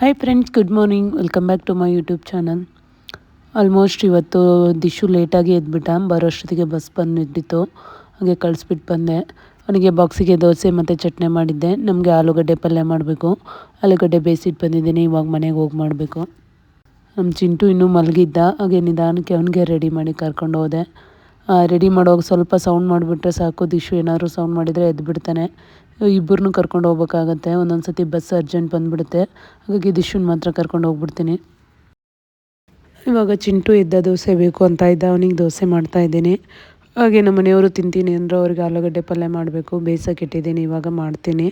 Hi friends good morning welcome back to my YouTube channel almost ಇವತ್ತು ದಿಶು ಲೇಟಾಗಿ ಎದ್ಬಿಟ್ಟ. ಬರೋಷ್ಟೊತ್ತಿಗೆ bus ಬಂದಿದ್ದಿತ್ತು ಹಾಗೆ ಕಳಿಸ್ಬಿಟ್ಟು ಬಂದೆ. ಅವನಿಗೆ ಬಾಕ್ಸಿಗೆ ದೋಸೆ ಮತ್ತು ಚಟ್ನಿ ಮಾಡಿದ್ದೆ. ನಮಗೆ ಆಲೂಗಡ್ಡೆ ಪಲ್ಯ ಮಾಡಬೇಕು. ಆಲೂಗಡ್ಡೆ ಬೇಯಿಸಿಟ್ಟು ಬಂದಿದ್ದೀನಿ. ಇವಾಗ ಮನೆಗೆ ಹೋಗಿ ಮಾಡಬೇಕು. ನಮ್ಮ ಚಿಂಟು ಇನ್ನೂ ಮಲಗಿದ್ದ. ಹಾಗೆ ನಿಧಾನಕ್ಕೆ ಅವನಿಗೆ ರೆಡಿ ಮಾಡಿ ಕರ್ಕೊಂಡು ಹೋದೆ. ರೆಡಿ ಮಾಡೋವಾಗ ಸ್ವಲ್ಪ ಸೌಂಡ್ ಮಾಡಿಬಿಟ್ರೆ ಸಾಕು. ದಿಶು ಏನಾದರೂ ಸೌಂಡ್ ಮಾಡಿದರೆ ಎದ್ಬಿಡ್ತಾನೆ. ಇಬ್ಬರನ್ನೂ ಕರ್ಕೊಂಡು ಹೋಗ್ಬೇಕಾಗತ್ತೆ. ಒಂದೊಂದು ಸತಿ ಬಸ್ ಅರ್ಜೆಂಟ್ ಬಂದುಬಿಡುತ್ತೆ. ಹಾಗಾಗಿ ದಿಶುನ್ ಮಾತ್ರ ಕರ್ಕೊಂಡು ಹೋಗ್ಬಿಡ್ತೀನಿ. ಇವಾಗ ಚಿಂಟು ಇದ್ದ ದೋಸೆ ಬೇಕು ಅಂತ ಇದ್ದ. ಅವನಿಗೆ ದೋಸೆ ಮಾಡ್ತಾ ಇದ್ದೀನಿ. ಹಾಗೆ ನಮ್ಮ ಮನೆಯವರು ತಿಂತೀನಿ ಅಂದರೆ ಅವ್ರಿಗೆ ಆಲೂಗಡ್ಡೆ ಪಲ್ಯ ಮಾಡಬೇಕು. ಬೇಯಿಸೋಕೆ ಇಟ್ಟಿದ್ದೀನಿ, ಇವಾಗ ಮಾಡ್ತೀನಿ.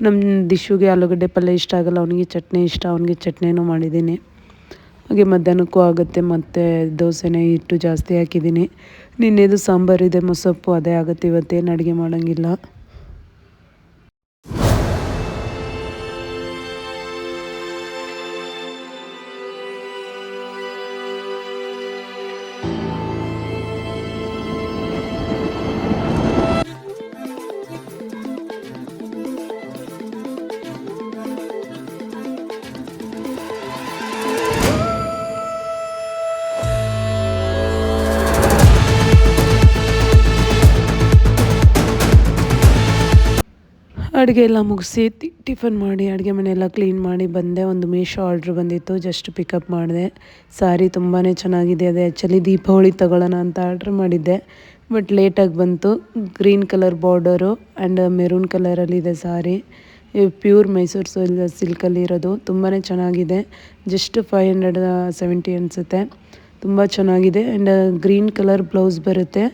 ನಮ್ಮ ದಿಶುಗೆ ಆಲೂಗಡ್ಡೆ ಪಲ್ಯ ಇಷ್ಟ ಆಗಲ್ಲ. ಅವನಿಗೆ ಚಟ್ನಿ ಇಷ್ಟ. ಅವನಿಗೆ ಚಟ್ನಿನೂ ಮಾಡಿದ್ದೀನಿ. ಹಾಗೆ ಮಧ್ಯಾಹ್ನಕ್ಕೂ ಆಗುತ್ತೆ. ಮತ್ತು ದೋಸೆನೇ ಹಿಟ್ಟು ಜಾಸ್ತಿ ಹಾಕಿದ್ದೀನಿ. ನಿನ್ನೆದು ಸಾಂಬಾರಿದೆ ಮೊಸಪ್ಪು, ಅದೇ ಆಗುತ್ತೆ. ಇವತ್ತೇನು ಅಡುಗೆ ಮಾಡೋಂಗಿಲ್ಲ. ಅಡುಗೆ ಎಲ್ಲ ಮುಗಿಸಿ ಟಿಫನ್ ಮಾಡಿ, ಅಡುಗೆ ಮನೆಯೆಲ್ಲ ಕ್ಲೀನ್ ಮಾಡಿ ಬಂದೆ. ಒಂದು ಮೀಶೋ ಆರ್ಡ್ರ್ ಬಂದಿತ್ತು ಜಸ್ಟ್ ಪಿಕಪ್ ಮಾಡಿದೆ. ಸಾರಿ ತುಂಬಾ ಚೆನ್ನಾಗಿದೆ, ಅದೇ ಆ್ಯಕ್ಚುಲಿ ದೀಪಾವಳಿ ತಗೊಳ್ಳೋಣ ಅಂತ ಆರ್ಡ್ರ್ ಮಾಡಿದ್ದೆ. ಬಟ್ ಲೇಟಾಗಿ ಬಂತು. Green colour border and maroon ಕಲರಲ್ಲಿದೆ sari. Pure Mysuru ಸಿಲ್ ಸಿಲ್ಕಲ್ಲಿ ಇರೋದು. ತುಂಬಾ ಚೆನ್ನಾಗಿದೆ. ಜಸ್ಟ್ ಫೈವ್ ಹಂಡ್ರೆಡ್ ಸೆವೆಂಟಿ ಅನಿಸುತ್ತೆ. ತುಂಬ ಚೆನ್ನಾಗಿದೆ. ಆ್ಯಂಡ್ ಗ್ರೀನ್ ಕಲರ್ ಬ್ಲೌಸ್ ಬರುತ್ತೆ.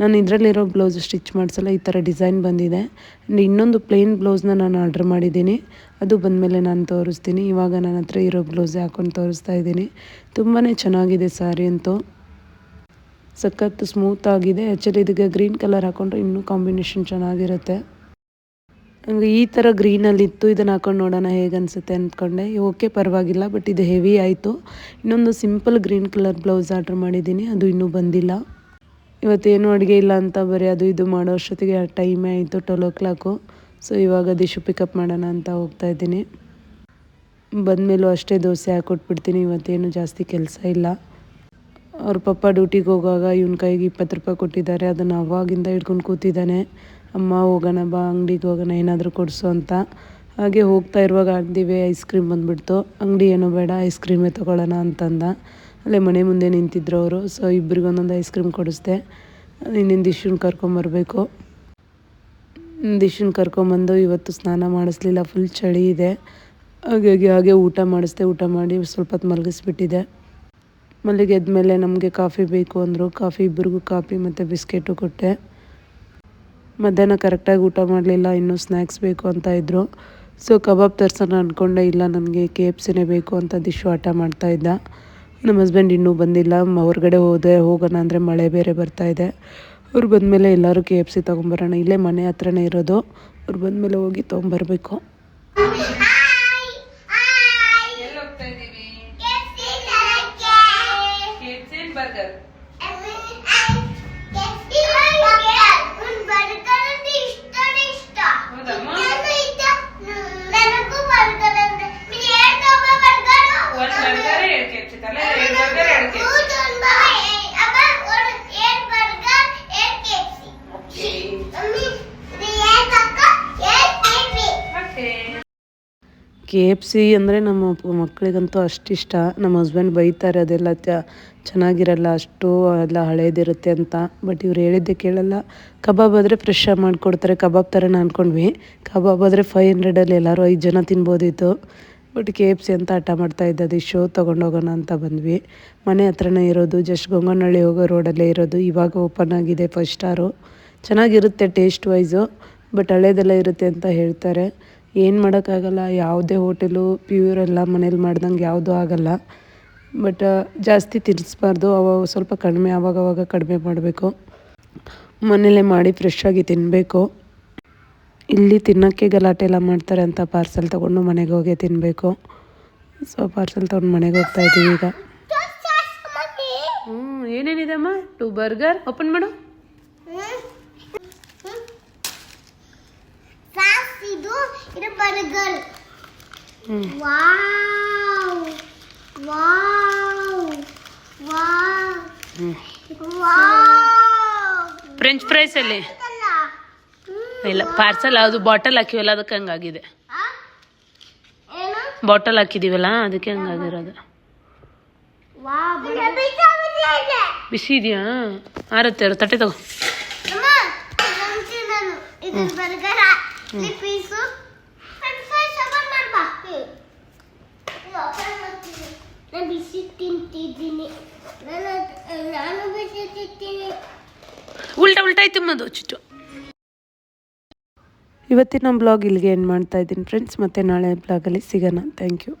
ನಾನು ಇದರಲ್ಲಿರೋ ಬ್ಲೌಸ್ ಸ್ಟಿಚ್ ಮಾಡಿಸಲ್ಲ, ಈ ಥರ ಡಿಸೈನ್ ಬಂದಿದೆ. ಆ್ಯಂಡ್ ಇನ್ನೊಂದು ಪ್ಲೇನ್ ಬ್ಲೌಸ್ನ ನಾನು ಆರ್ಡ್ರ್ ಮಾಡಿದ್ದೀನಿ. ಅದು ಬಂದಮೇಲೆ ನಾನು ತೋರಿಸ್ತೀನಿ. ಇವಾಗ ನನ್ನ ಹತ್ರ ಇರೋ ಬ್ಲೌಸ್ ಹಾಕೊಂಡು ತೋರಿಸ್ತಾ ಇದ್ದೀನಿ. ತುಂಬಾ ಚೆನ್ನಾಗಿದೆ ಸ್ಯಾರಿ ಅಂತೂ. ಸಖತ್ತು ಸ್ಮೂತ್ ಆಗಿದೆ. ಆ್ಯಕ್ಚುಲಿ ಇದಕ್ಕೆ ಗ್ರೀನ್ ಕಲರ್ ಹಾಕೊಂಡ್ರೆ ಇನ್ನೂ ಕಾಂಬಿನೇಷನ್ ಚೆನ್ನಾಗಿರುತ್ತೆ. ನನಗೆ ಈ ಥರ ಗ್ರೀನಲ್ಲಿತ್ತು ಇದನ್ನು ಹಾಕೊಂಡು ನೋಡೋಣ ಹೇಗೆ ಅನಿಸುತ್ತೆ ಅಂದ್ಕೊಂಡೆ. ಓಕೆ ಪರವಾಗಿಲ್ಲ ಬಟ್ ಇದು ಹೆವಿ ಆಯಿತು. ಇನ್ನೊಂದು simple green colour blouse order ಮಾಡಿದ್ದೀನಿ. ಅದು ಇನ್ನೂ ಬಂದಿಲ್ಲ. ಇವತ್ತೇನು ಅಡುಗೆ ಇಲ್ಲ ಅಂತ ಬರೀ ಅದು ಇದು ಮಾಡೋ ಅಷ್ಟೊತ್ತಿಗೆ ಟೈಮೇ ಆಯಿತು ಟ್ವೆಲ್ ಓ ಕ್ಲಾಕು ಸೊ ಇವಾಗ ದಿಶು ಪಿಕಪ್ ಮಾಡೋಣ ಅಂತ ಹೋಗ್ತಾ ಇದ್ದೀನಿ. ಬಂದಮೇಲೂ ಅಷ್ಟೇ ದೋಸೆ ಹಾಕ್ಕೊಟ್ಬಿಡ್ತೀನಿ ಇವತ್ತೇನು ಜಾಸ್ತಿ ಕೆಲಸ ಇಲ್ಲ. ಅವ್ರ ಪಪ್ಪ ಡ್ಯೂಟಿಗೆ ಹೋಗುವಾಗ ಇವನ ಕೈಗೆ ಇಪ್ಪತ್ತು ರೂಪಾಯಿ ಕೊಟ್ಟಿದ್ದಾರೆ, ಅದನ್ನು ಅವಾಗಿಂದ ಹಿಡ್ಕೊಂಡು ಕೂತಿದ್ದಾನೆ. ಅಮ್ಮ, ಹೋಗೋಣ ಬಾ, ಅಂಗಡಿಗೆ ಹೋಗೋಣ, ಏನಾದರೂ ಕೊಡಿಸು ಅಂತ. ಹಾಗೆ ಹೋಗ್ತಾ ಇರುವಾಗ ಅಂದಿವೆ ಐಸ್ ಕ್ರೀಮ್ ಬಂದುಬಿಡ್ತು. ಅಂಗಡಿ ಏನೋ ಬೇಡ ಐಸ್ ಕ್ರೀಮೇ ತೊಗೊಳ್ಳೋಣ ಅಂತಂದ. ಅಲ್ಲೇ ಮನೆ ಮುಂದೆ ನಿಂತಿದ್ರು ಅವರು. ಸೊ ಇಬ್ಬರಿಗೆ ಒಂದೊಂದು ಐಸ್ ಕ್ರೀಮ್ ಕೊಡಿಸ್ದೆ. ಇನ್ನೊಂದು ಇಶುನ್ ಕರ್ಕೊಂಬರ್ಬೇಕು ದಿಶುನ್ ಕರ್ಕೊಂಬಂದು ಇವತ್ತು ಸ್ನಾನ ಮಾಡಿಸ್ಲಿಲ್ಲ. ಫುಲ್ ಚಳಿ ಇದೆ. ಹಾಗಾಗಿ ಹಾಗೆ ಊಟ ಮಾಡಿಸ್ದೆ. ಊಟ ಮಾಡಿ ಸ್ವಲ್ಪ ಹೊತ್ತು ಮಲಗಿಸ್ಬಿಟ್ಟಿದೆ. ಮಲ್ಲಿಗೆ ಎದ್ಮೇಲೆ ನಮಗೆ ಕಾಫಿ ಬೇಕು ಅಂದರು. ಕಾಫಿ ಇಬ್ಬರಿಗೂ ಕಾಫಿ ಮತ್ತು ಬಿಸ್ಕೆಟು ಕೊಟ್ಟೆ. ಮಧ್ಯಾಹ್ನ ಕರೆಕ್ಟಾಗಿ ಊಟ ಮಾಡಲಿಲ್ಲ. ಇನ್ನೂ ಸ್ನ್ಯಾಕ್ಸ್ ಬೇಕು ಅಂತ ಇದ್ದರು ಸೊ ಕಬಾಬ್ ತರ್ಸೋಣ ಅಂದ್ಕೊಂಡೆ ಇಲ್ಲ, ನನಗೆ ಕೆ ಎಫ್ ಸಿನೇ ಬೇಕು ಅಂತ ದಿಶು ಆಟ ಮಾಡ್ತಾಯಿದ್ದ ನಮ್ಮ ಹಸ್ಬೆಂಡ್ ಇನ್ನೂ ಬಂದಿಲ್ಲ. ಹೊರಗಡೆ ಹೋದೆ ಹೋಗೋಣ ಅಂದರೆ ಮಳೆ ಬೇರೆ ಬರ್ತಾ ಇದೆ. ಅವ್ರು ಬಂದಮೇಲೆ ಎಲ್ಲರೂ ಕೆ ಎಫ್ ಸಿ ತೊಗೊಂಬರೋಣ. ಇಲ್ಲೇ ಮನೆ ಹತ್ರನೇ ಇರೋದು. ಅವ್ರು ಬಂದಮೇಲೆ ಹೋಗಿ ತೊಗೊಂಬರ್ಬೇಕು. ಬರ್ಗರ್ ಕೆ ಎಫ್ ಸಿ ಅಂದರೆ ನಮ್ಮ ಮಕ್ಕಳಿಗಂತೂ ಅಷ್ಟಿಷ್ಟ. ನಮ್ಮ ಹಸ್ಬೆಂಡ್ ಬೈತಾರೆ, ಅದೆಲ್ಲ ಚೆನ್ನಾಗಿರಲ್ಲ, ಅಷ್ಟು ಎಲ್ಲ ಹಳೇದಿರುತ್ತೆ ಅಂತ. ಬಟ್ ಇವ್ರು ಹೇಳಿದ್ದೆ ಕೇಳಲ್ಲ. ಕಬಾಬ್ ಆದರೆ ಫ್ರೆಶ್ ಆಗಿ ಮಾಡಿಕೊಡ್ತಾರೆ. ಕಬಾಬ್ ಥರನೇ ಅಂದ್ಕೊಂಡ್ವಿ ಕಬಾಬ್ ಆದರೆ ಫೈವ್ ಹಂಡ್ರೆಡಲ್ಲಿ ಎಲ್ಲರೂ ಐದು ಜನ ತಿನ್ಬೋದಿತ್ತು. ಬಟ್ ಕೆ ಎಫ್ ಸಿ ಅಂತ ಹಠ ಮಾಡ್ತಾ ಇದ್ದದ್ದು, ಈ ಶೋ ತೊಗೊಂಡೋಗೋಣ ಅಂತ ಬಂದ್ವಿ. ಮನೆ ಹತ್ರನೇ ಇರೋದು ಜಸ್ಟ್ ಗೊಂಗನಹಳ್ಳಿ ಹೋಗೋ ರೋಡಲ್ಲೇ ಇರೋದು. ಇವಾಗ ಓಪನ್ ಆಗಿದೆ ಫಸ್ಟ್ ಸ್ಟಾರು ಚೆನ್ನಾಗಿರುತ್ತೆ ಟೇಸ್ಟ್ ವೈಸು ಬಟ್ ಹಳೇದೆಲ್ಲ ಇರುತ್ತೆ ಅಂತ ಹೇಳ್ತಾರೆ. ಏನು ಮಾಡೋಕ್ಕಾಗಲ್ಲ ಯಾವುದೇ ಹೋಟೆಲು ಪ್ಯೂರ್ ಎಲ್ಲ ಮನೇಲಿ ಮಾಡ್ದಂಗೆ ಯಾವುದೂ ಆಗಲ್ಲ. ಬಟ್ ಜಾಸ್ತಿ ತಿನ್ನಿಸ್ಬಾರ್ದು ಅವಾಗ ಸ್ವಲ್ಪ ಕಡಿಮೆ ಆವಾಗವಾಗ ಕಡಿಮೆ ಮಾಡಬೇಕು. ಮನೇಲೇ ಮಾಡಿ ಫ್ರೆಶ್ ಆಗಿ ತಿನ್ನಬೇಕು ಇಲ್ಲಿ ತಿನ್ನೋಕ್ಕೆ ಗಲಾಟೆ ಎಲ್ಲ ಮಾಡ್ತಾರೆ ಅಂತ ಪಾರ್ಸೆಲ್ ತೊಗೊಂಡು ಮನೆಗೆ ಹೋಗಿ ತಿನ್ನಬೇಕು ಸೊ ಪಾರ್ಸೆಲ್ ತೊಗೊಂಡು ಮನೆಗೆ ಹೋಗ್ತಾ ಇದ್ದೀವಿ ಈಗ. ಹ್ಞೂ ಏನೇನಿದೆ ಅಮ್ಮ? ಟು ಬರ್ಗರ್ ಓಪನ್ ಮಾಡು. ಇದು burger. Wow. Wow. Wow. Wow! French fries ಅಲ್ಲಿ? ಇಲ್ಲ ಪಾರ್ಸಲ್ ಅದು ಬಾಟಲ್ ಹಾಕಿವಲ್ಲ ಅದಕ್ಕೆ ಹಂಗಾಗಿದೆ. ಬಾಟಲ್ ಹಾಕಿದೀವಲ್ಲ ಅದಕ್ಕೆ ಹಂಗಾಗಿರೋದು. ಬಿಸಿ ಇದೆಯಾ? ಆರತ್ತೆ ತಟ್ಟೆ ತಗೋ. ಇದು ಬರ್ಗರ ಇಲ್ಲಿ ಪೀಸು ನಾನು ಬಿಸಿ ತಿಂತಿದ್ದೀನಿ ನಾನು ನಾನು ಬಿಸಿ ತಿಂತೀನಿ ಉಲ್ಟಾ ಉಲ್ಟಾ ಆಯ್ತು ಮದು ಚುಚ್ಚು ಇವತ್ತಿನ ಬ್ಲಾಗ್ ಇಲ್ಲಿಗೆ ಏನು ಮಾಡ್ತಾ ಇದ್ದೀನಿ ಫ್ರೆಂಡ್ಸ್ ಮತ್ತೆ ನಾಳೆ ಬ್ಲಾಗಲ್ಲಿ ಸಿಗೋಣ. Thank you